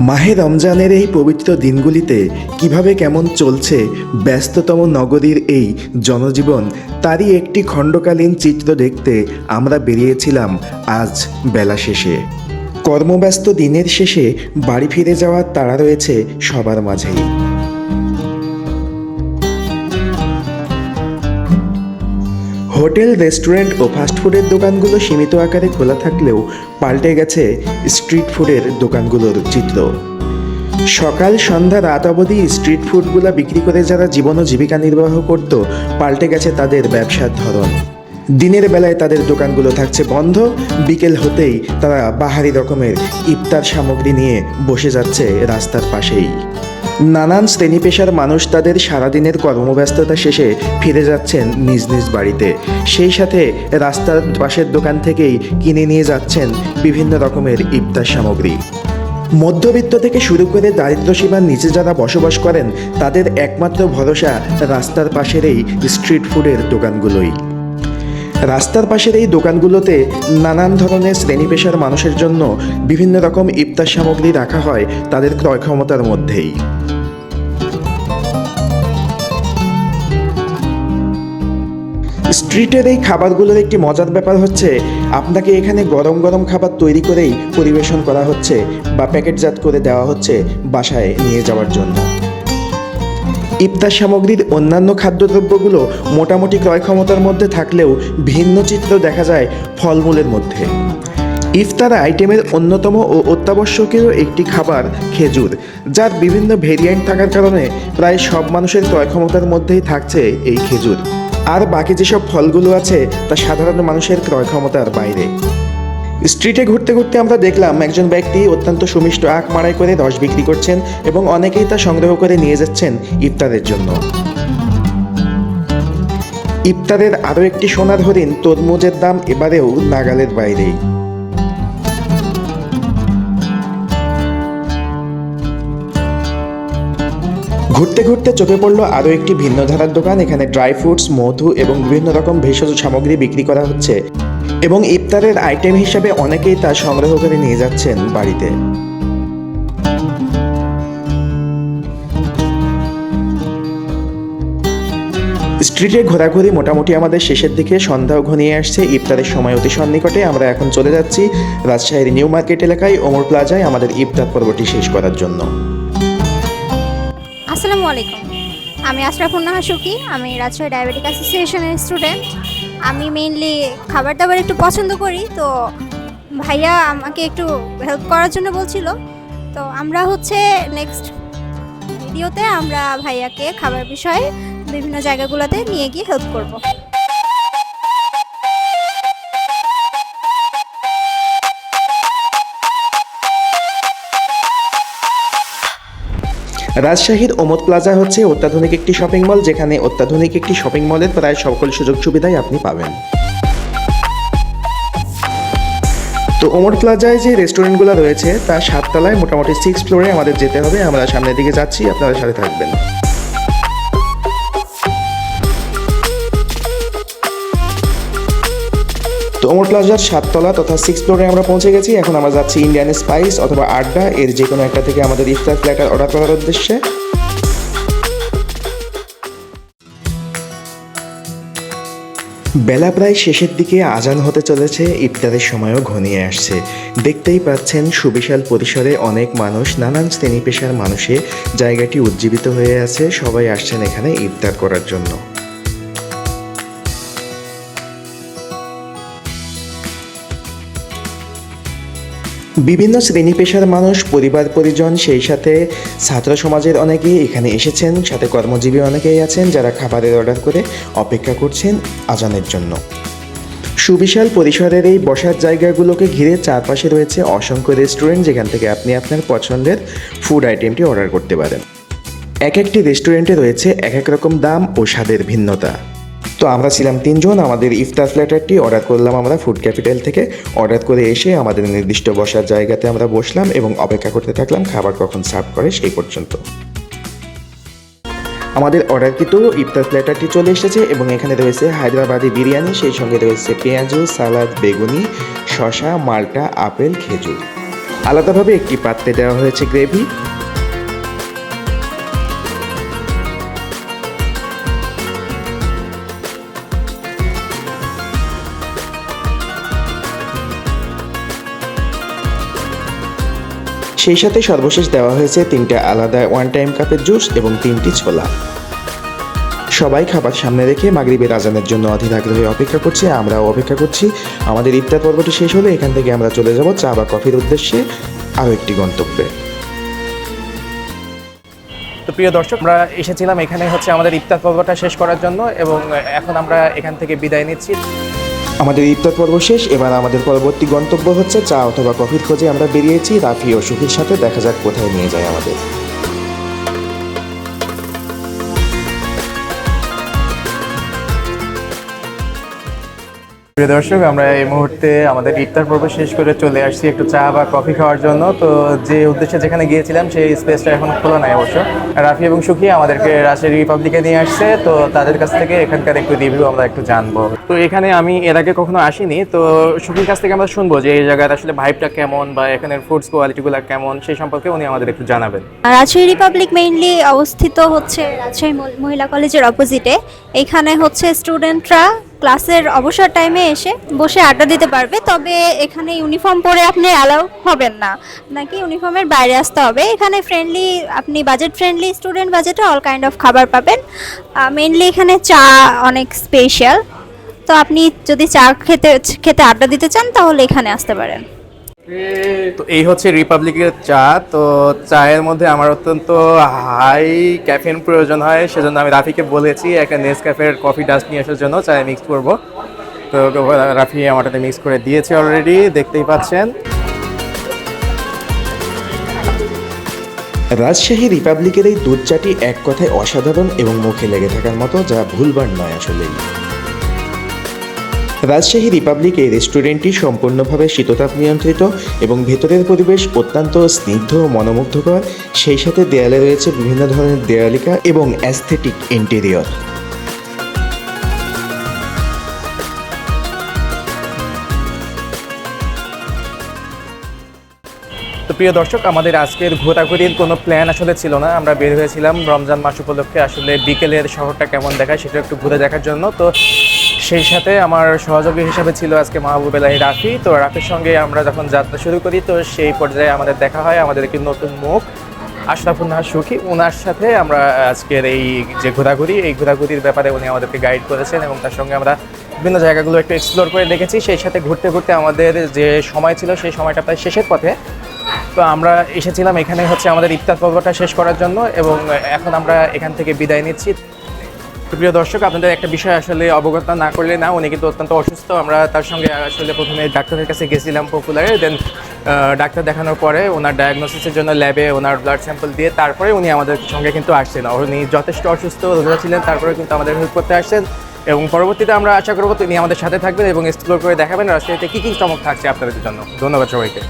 মাহে রমজানের এই পবিত্র দিনগুলিতে কীভাবে কেমন চলছে ব্যস্ততম নগরীর এই জনজীবন, তারই একটি খণ্ডকালীন চিত্র দেখতে আমরা বেরিয়েছিলাম আজ বেলা শেষে। কর্মব্যস্ত দিনের শেষে বাড়ি ফিরে যাওয়ার তাড়া রয়েছে সবার মাঝেই। হোটেল, রেস্টুরেন্ট ও ফাস্টফুডের দোকানগুলো সীমিত আকারে খোলা থাকলেও পাল্টে গেছে স্ট্রিট ফুডের দোকানগুলোর চিত্র। সকাল, সন্ধ্যা, রাত অবধি স্ট্রিট ফুডগুলো বিক্রি করে যারা জীবন ও জীবিকা নির্বাহ করত, পাল্টে গেছে তাদের ব্যবসার ধরন। দিনের বেলায় তাদের দোকানগুলো থাকছে বন্ধ, বিকেল হতেই তারা বাহারি রকমের ইফতার সামগ্রী নিয়ে বসে যাচ্ছে রাস্তার পাশেই। নানান শ্রেণি পেশার মানুষ তাদের সারাদিনের কর্মব্যস্ততা শেষে ফিরে যাচ্ছেন নিজ নিজ বাড়িতে। সেই সাথে রাস্তার পাশের দোকান থেকেই কিনে নিয়ে যাচ্ছেন বিভিন্ন রকমের ইফতার সামগ্রী। মধ্যবিত্ত থেকে শুরু করে দারিদ্র সীমার নিচে যারা বসবাস করেন, তাদের একমাত্র ভরসা রাস্তার পাশের এই স্ট্রিট ফুডের দোকানগুলোই। রাস্তার পাশের এই দোকানগুলোতে নানান ধরনের শ্রেণি পেশার মানুষের জন্য বিভিন্ন রকম ইফতার সামগ্রী রাখা হয় তাদের ক্রয় ক্ষমতার মধ্যেই। স্ট্রিটের এই খাবারগুলোর একটি মজার ব্যাপার হচ্ছে, আপনাকে এখানে গরম গরম খাবার তৈরি করেই পরিবেশন করা হচ্ছে বা প্যাকেটজাত করে দেওয়া হচ্ছে বাসায় নিয়ে যাওয়ার জন্য। ইফতার সামগ্রীর অন্যান্য খাদ্যদ্রব্যগুলো মোটামুটি ক্রয় ক্ষমতার মধ্যে থাকলেও ভিন্ন চিত্র দেখা যায় ফলমূলের মধ্যে। ইফতার আইটেমের অন্যতম ও অত্যাবশ্যকীয় একটি খাবার খেজুর, যার বিভিন্ন ভেরিয়েন্ট থাকার কারণে প্রায় সব মানুষের ক্রয় ক্ষমতার মধ্যেই থাকছে এই খেজুর। আর বাকি যেসব ফলগুলো আছে, তা সাধারণ মানুষের ক্রয় ক্ষমতার বাইরে। স্ট্রিটে ঘুরতে ঘুরতে আমরা দেখলাম, একজন ব্যক্তি অত্যন্ত সুমিষ্ট আখ মারাই করে রস বিক্রি করছেন এবং অনেকেই তা সংগ্রহ করে নিয়ে যাচ্ছেন ইফতারের জন্য। ইফতারের আরও একটি সোনার হরিণ তরমুজের দাম এবারেও নাগালের বাইরেই। ঘুরতে ঘুরতে চোখে পড়ল আরও একটি ভিন্ন ধারার দোকান, এখানে ড্রাই ফ্রুটস মধু এবং বিভিন্ন রকম ভেষজ সামগ্রী বিক্রি করা হচ্ছে এবং ইফতারের আইটেম হিসাবে অনেকেই তা সংগ্রহ করে নিয়ে যাচ্ছেন বাড়িতে। স্ট্রিটে ঘোরাঘুরি মোটামুটি আমাদের শেষের দিকে, সন্ধ্যাও ঘনিয়ে আসছে, ইফতারের সময় অতি সন্নিকটে আমরা এখন চলে যাচ্ছি রাজশাহীর নিউ মার্কেট এলাকায়, ওমর প্লাজায় আমাদের ইফতার পর্বটি শেষ করার জন্য। আসসালামু আলাইকুম। আমি আশরাফুন্নাহা সুকি, আমি রাজশাহী ডায়াবেটিক অ্যাসোসিয়েশনের স্টুডেন্ট আমি মেইনলি খাবার দাবার একটু পছন্দ করি, তো ভাইয়া আমাকে একটু হেল্প করার জন্য বলছিল। তো আমরা হচ্ছে নেক্সট ভিডিওতে আমরা ভাইয়াকে খাবার বিষয়ে বিভিন্ন জায়গাগুলোতে নিয়ে গিয়ে হেল্প করব। রাজশাহীর ওমদ প্লাজা হচ্ছে অত্যাধুনিক একটি শপিং মল যেখানে অত্যাধুনিক একটি শপিং মলের প্রায় সকল সুযোগ সুবিধাই আপনি পাবেন। তো ওমর প্লাজায় যে রেস্টুরেন্টগুলো রয়েছে, তার সাততলায় মোটামুটি সিক্স ফ্লোরে আমাদের যেতে হবে। আমরা সামনের দিকে যাচ্ছি, আপনারা সাথে থাকবেন। তো ওমর প্লাজার সাততলা তথা সিক্স ফ্লোরে আমরা পৌঁছে গেছি। এখন আমরা যাচ্ছি ইন্ডিয়ান স্পাইস অথবা আড্ডা। এর যে কোনো একটা থেকে আমাদের ইফতার প্ল্যাটার অর্ডার করার উদ্দেশ্যে। বেলা প্রায় শেষের দিকে আজান হতে চলেছে। ইফতারের সময়ও ঘনিয়ে আসছে। দেখতেই পাচ্ছেন সুবিশাল পরিসরে অনেক মানুষ, নানান শ্রেণি পেশার মানুষে জায়গাটি উজ্জীবিত হয়ে আছে। সবাই আসছেন এখানে ইফতার করার জন্য। বিভিন্ন শ্রেণি পেশার মানুষ, পরিবার, পরিজন সেই সাথে ছাত্র সমাজের অনেকেই এখানে এসেছেন, সাথে কর্মজীবী অনেকেই আছেন যারা খাবারের অর্ডার করে অপেক্ষা করছেন আজানের জন্য। সুবিশাল পরিসরের এই বসার জায়গাগুলোকে ঘিরে চারপাশে রয়েছে অসংখ্য রেস্টুরেন্ট যেখান থেকে আপনি আপনার পছন্দের ফুড আইটেমটি অর্ডার করতে পারেন। এক একটি রেস্টুরেন্টে রয়েছে এক এক রকম দাম ও স্বাদের ভিন্নতা। তো আমরা ছিলাম তিনজন, আমাদের ইফতার প্ল্যাটারটি অর্ডার করলাম আমরা ফুড ক্যাপিটাল থেকে। অর্ডার করে এসে আমাদের নির্দিষ্ট বসার জায়গাতে আমরা বসলাম এবং অপেক্ষা করতে থাকলাম খাবার কখন সার্ভ করে সেই পর্যন্ত। আমাদের অর্ডারকৃত ইফতার প্ল্যাটারটি চলে এসেছে এবং এখানে রয়েছে হায়দ্রাবাদি বিরিয়ানি, সেই সঙ্গে রয়েছে পেঁয়াজু, সালাদ, বেগুনি শশা মাল্টা, আপেল, খেজুর। আলাদাভাবে একটি পাত্রে দেওয়া হয়েছে গ্রেভি। সেই সাথে সর্বশেষ দেওয়া হয়েছে তিনটা আলাদা ওয়ান টাইম কাপের জুস এবং তিনটি ছোলা। সবাই খাবার সামনে রেখে মাগরিবের আজানের জন্য অধীর আগ্রহে অপেক্ষা করছে, আমরাও অপেক্ষা করছি। আমাদের ইফতার পর্বটি শেষ হলে এখান থেকে আমরা চলে যাব চা বা কফির উদ্দেশ্যে আরও একটি গন্তব্যে। তো প্রিয় দর্শক, আমরা এসেছিলাম এখানে হচ্ছে আমাদের ইফতার পর্বটা শেষ করার জন্য এবং এখন আমরা এখান থেকে বিদায় নিচ্ছি। আমাদের ইফতার পর্ব শেষ, এবার আমাদের পরবর্তী গন্তব্য হচ্ছে চা অথবা কফির খোঁজে আমরা বেরিয়েছি। রাফি ও সুখীর সাথে দেখা যাক কোথায় নিয়ে যায় আমাদের। প্রিয় দর্শক, আমরা এই মুহূর্তে আমাদের ইফতার পর্ব শেষ করে চলে আসছি একটু চা বা কফি খাওয়ার জন্য। তো যে উদ্দেশ্যে যেখানে গিয়েছিলাম, সেই স্পেসটা এখন খোলা নাই অবশ্য। রাফি এবং সুখী আমাদেরকে রাজশাহী রিপাবলিকে নিয়ে আসছে, তো তাদের কাছ থেকে এখানকার একটু রিভিউ আমরা একটু জানব। তো এখানে আমি এর আগে কখনো আসিনি, তো সুখীর কাছ থেকে আমরা শুনব যে এই জায়গার আসলে ভাইবটা কেমন বা এখানের ফুডস কোয়ালিটিগুলো কেমন, সেই সম্পর্কে উনি আমাদের একটু জানাবেন। রাজশাহী রিপাবলিক মেইনলি অবস্থিত হচ্ছে রাজশাহী মহিলা কলেজের অপোজিটে এখানে হচ্ছে স্টুডেন্টরা ক্লাসের অবসর টাইমে এসে বসে আড্ডা দিতে পারবে, তবে এখানে ইউনিফর্ম পরে আপনি অ্যালাউ হবেন না। নাকি ইউনিফর্মের বাইরে আসতে হবে। এখানে ফ্রেন্ডলি আপনি বাজেট ফ্রেন্ডলি স্টুডেন্ট বাজেটে অল কাইন্ড অফ খাবার পাবেন। মেনলি এখানে চা অনেক স্পেশাল তো আপনি যদি চা খেতে খেতে আড্ডা দিতে চান, তাহলে এখানে আসতে পারেন। তো এই হচ্ছে রিপাবলিকের চা। তো চায়ের মধ্যে আমার অত্যন্ত হাই ক্যাফেন প্রয়োজন হয়, সেজন্য আমি রাফিকে বলেছি একটা নেস ক্যাফের কফি ডাস্ট নিয়ে আসার জন্য চায়ে মিক্স করব। তো রাফি আমারটাতে মিক্স করে দিয়েছে অলরেডি দেখতেই পাচ্ছেন। রাজশাহী রিপাবলিকের এই দুধ চাটি এক কথায় অসাধারণ এবং মুখে লেগে থাকার মতো, যা ভুলবার নয় আসলেই। রাজশাহী রিপাবলিক রেস্টুরেন্টটি সম্পূর্ণভাবে শীততাপ নিয়ন্ত্রিত এবং ভেতরের পরিবেশ অত্যন্ত স্নিগ্ধ ও মনোমুগ্ধকর। সেই সাথে দেয়ালে রয়েছে বিভিন্ন ধরনের দেয়ালিকা এবং অ্যাস্থেটিক ইন্টেরিয়র তো প্রিয় দর্শক, আমাদের আজকের ঘোরাঘুরির কোনো প্ল্যান আসলে ছিল না। আমরা বের হয়েছিলাম রমজান মাস উপলক্ষে। আসলে বিকেলের শহরটা কেমন দেখায় সেটা একটু ঘুরে দেখার জন্য। তো সেই সাথে আমার সহযোগী হিসাবে ছিল আজকে মাহবুব এলাহি রাফি। তো রাফির সঙ্গে আমরা যখন যাত্রা শুরু করি, তো সেই পর্যায়ে আমাদের দেখা হয়, আমাদের একটি নতুন মুখ আশরাফুন্নাহ সুখী। ওনার সাথে আমরা আজকের এই যে ঘোরাঘুরি, এই ঘোরাঘুরির ব্যাপারে উনি আমাদেরকে গাইড করেছেন এবং তার সঙ্গে আমরা বিভিন্ন জায়গাগুলো একটু এক্সপ্লোর করে দেখেছি। সেই সাথে ঘুরতে ঘুরতে আমাদের যে সময় ছিল, সেই সময়টা প্রায় শেষের পথে। তো আমরা এসেছিলাম এখানে হচ্ছে আমাদের ইফতার পর্বটা শেষ করার জন্য এবং এখন আমরা এখান থেকে বিদায় নিচ্ছি। প্রিয় দর্শক, আপনাদের একটা বিষয় আসলে অবগত না করলে না, উনি কিন্তু অত্যন্ত অসুস্থ। আমরা তার সঙ্গে আসলে প্রথমে ডাক্তারের কাছে গেছিলাম পপুলারে দেন ডাক্তার দেখানোর পরে ওনার ডায়াগনোসিসের জন্য ল্যাবে ওনার ব্লাড স্যাম্পল দিয়ে তারপরে উনি আমাদের সঙ্গে কিন্তু আসছেন। উনি যথেষ্ট অসুস্থ ছিলেন তারপরে কিন্তু আমাদের হেল্প করতে আসছেন। এবং পরবর্তীতে আমরা আশা করব তিনি আমাদের সাথে থাকবেন এবং এক্সপ্লোর করে দেখাবেন। রাজশাহীতে কী কী চমক থাকছে আপনাদের জন্য? ধন্যবাদ সবাইকে।